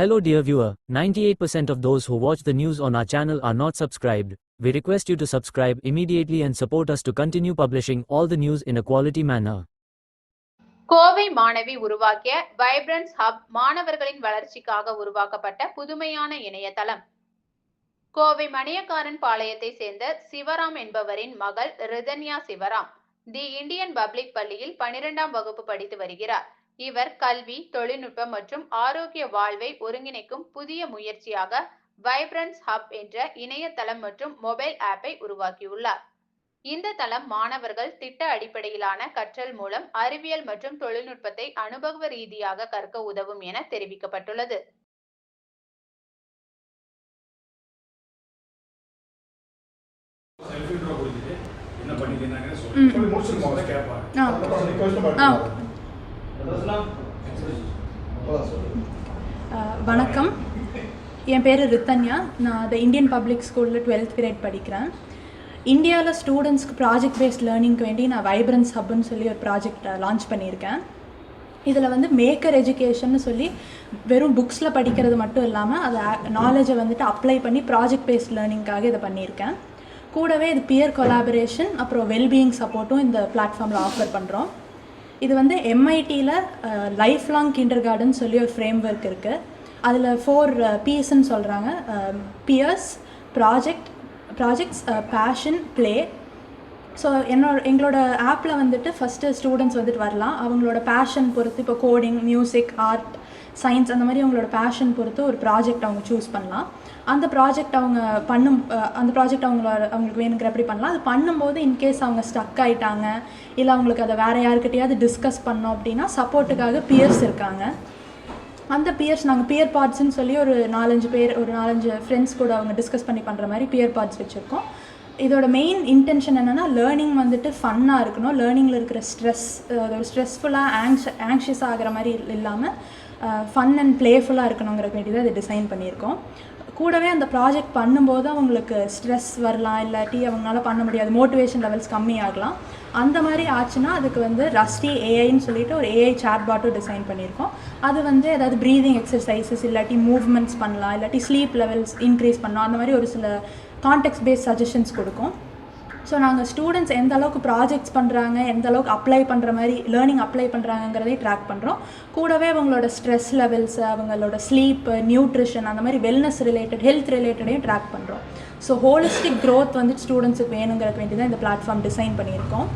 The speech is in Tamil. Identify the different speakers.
Speaker 1: Hello dear viewer, 98% of those who watch the news on our channel are not subscribed. We request you to subscribe immediately and support us to continue publishing all the news in a quality manner.
Speaker 2: Kovai மாணவி உருவாக்கிய வைப்ரன்ஸ் ஹப் மாணவர்களின் வளர்ச்சிக்காக உருவாக்கப்பட்ட புதுமையான இணையதளம் கோவை மணியக்காரன் பாளையத்தை சேர்ந்த சிவராம் என்பவரின் மகள் Ridhanya Sivaram the Indian public பள்ளியில் பனிரெண்டாம் வகுப்பு படித்து வருகிறார் இவர் கல்வி தொழில்நுட்பம் மற்றும் ஆரோக்கிய வாழ்வை ஒருங்கிணைக்கும் புதிய முயற்சியாக வைப்ரன்ஸ் ஹப் என்ற இணையதளம் மற்றும் மொபைல் ஆப்பை உருவாக்கியுள்ளார். இந்த தளம் மாணவர்கள் திட்ட அடிப்படையிலான கற்றல் மூலம் அறிவியல் மற்றும் தொழில்நுட்பத்தை அனுபவ ரீதியாக கற்க உதவும் என தெரிவிக்கப்பட்டுள்ளது.
Speaker 3: என்ன பண்ணிக்கிறாங்க
Speaker 4: வணக்கம். என் பேர் ரித்தன்யா. நான் த இந்தியன் பப்ளிக் ஸ்கூலில் டுவெல்த் கிரேட் படிக்கிறேன். இந்தியாவில் ஸ்டூடெண்ட்ஸ்க்கு ப்ராஜெக்ட் பேஸ்ட் லேர்னிங்க்கு வேண்டி நான் வைப்ரன்ஸ் ஹப்னு சொல்லி ஒரு ப்ராஜெக்ட் லான்ச் பண்ணியிருக்கேன். இதில் வந்து மேக்கர் எஜுகேஷன்னு சொல்லி வெறும் புக்ஸில் படிக்கிறது மட்டும் இல்லாமல் அதை நாலேஜை வந்துட்டு அப்ளை பண்ணி ப்ராஜெக்ட் பேஸ்ட் லேர்னிங்காக இதை பண்ணியிருக்கேன். கூடவே இது பியர் கொலாபரேஷன் அப்புறம் வெல்பீயிங் சப்போர்ட்டும் இந்த பிளாட்ஃபார்மில் ஆஃபர் பண்ணுறோம் இது வந்து எம்ஐடியில் லைஃப் லாங் கிண்டர் கார்டன் சொல்லி ஒரு ஃப்ரேம் ஒர்க் இருக்குது அதில் ஃபோர் பிஎஸ்ன்னு சொல்கிறாங்க peers project projects passion play so என்னோட எங்களோட ஆப்பில் வந்துட்டு ஃபஸ்ட்டு ஸ்டூடெண்ட்ஸ் வந்துட்டு வரலாம். அவங்களோட பேஷன் பொறுத்து இப்போ கோடிங் மியூசிக் ஆர்ட் சயின்ஸ் அந்த மாதிரி அவங்களோட பேஷன் பொறுத்து ஒரு ப்ராஜெக்ட் அவங்க சூஸ் பண்ணலாம். அந்த ப்ராஜெக்ட் அவங்க பண்ணும் அந்த ப்ராஜெக்ட் அவங்களோட அவங்களுக்கு வேணுங்கிறபடி பண்ணலாம். அது பண்ணும்போது இன்கேஸ் அவங்க ஸ்டக் ஆகிட்டாங்க இல்லை அவங்களுக்கு அதை வேறு யாருக்கிட்டையாவது டிஸ்கஸ் பண்ணோம் அப்படின்னா சப்போர்ட்டுக்காக பியர்ஸ் இருக்காங்க. அந்த பியர்ஸ் நாங்கள் பியர் பார்ட்ஸ்னு சொல்லி ஒரு நாலஞ்சு பேர் ஒரு நாலஞ்சு ஃப்ரெண்ட்ஸ் கூட அவங்க டிஸ்கஸ் பண்ணி பண்ணுற மாதிரி பியர் பார்ட்ஸ் வச்சுருக்கோம். இதோட மெயின் இன்டென்ஷன் என்னென்னா லேர்னிங் வந்துட்டு ஃபன்னாக இருக்கணும். லேர்னிங்கில் இருக்கிற ஸ்ட்ரெஸ் அது ஒரு ஸ்ட்ரெஸ்ஃபுல்லாக ஆங்ஷ ஆங்ஷியஸ் ஆகிற மாதிரி இல்லாமல் ஃபன் அண்ட் ப்ளேஃபுல்லாக இருக்கணுங்கிற வேண்டி தான் இதை டிசைன் பண்ணியிருக்கோம். கூடவே அந்த ப்ராஜெக்ட் பண்ணும்போது அவங்களுக்கு ஸ்ட்ரெஸ் வரலாம் இல்லாட்டி அவங்களால பண்ண முடியாது மோட்டிவேஷன் லெவல்ஸ் கம்மியாகலாம். அந்த மாதிரி ஆச்சுன்னா அதுக்கு வந்து ரஸ்டி ஏஐன்னு சொல்லிட்டு ஒரு ஏஐ சேட் பாட்டும் டிசைன் பண்ணியிருக்கோம். அது வந்து ஏதாவது ப்ரீதிங் எக்ஸசைசஸ் இல்லாட்டி மூவ்மெண்ட்ஸ் பண்ணலாம் இல்லாட்டி ஸ்லீப் லெவல்ஸ் இன்க்ரீஸ் பண்ணலாம். அந்த மாதிரி ஒரு சில கான்டெக்ட் பேஸ்ட் சஜஷன்ஸ் கொடுக்கும். ஸோ நாங்கள் ஸ்டூடெண்ட்ஸ் எந்த அளவுக்கு ப்ராஜெக்ட்ஸ் பண்ணுறாங்க எந்த அளவுக்கு அப்ளை பண்ணுற மாதிரி லேர்னிங் அப்ளை பண்ணுறாங்கங்கிறதையும் ட்ராக் பண்ணுறோம் கூடவே அவங்களோட ஸ்ட்ரெஸ் லெவல்ஸ் அவங்களோட ஸ்லீப் நியூட்ரிஷன் அந்த மாதிரி வெல்னஸ் ரிலேட்டட் ஹெல்த் ரிலேட்டடையும் ட்ராக் பண்ணுறோம் ஸோ ஹோலிஸ்டிக் க்ரோத் வந்துட்டு ஸ்டூடெண்ட்ஸுக்கு வேணுங்கிறதுக்கு வேண்டி தான் இந்த பிளாட்ஃபார்ம் டிசைன் பண்ணியிருக்கோம்.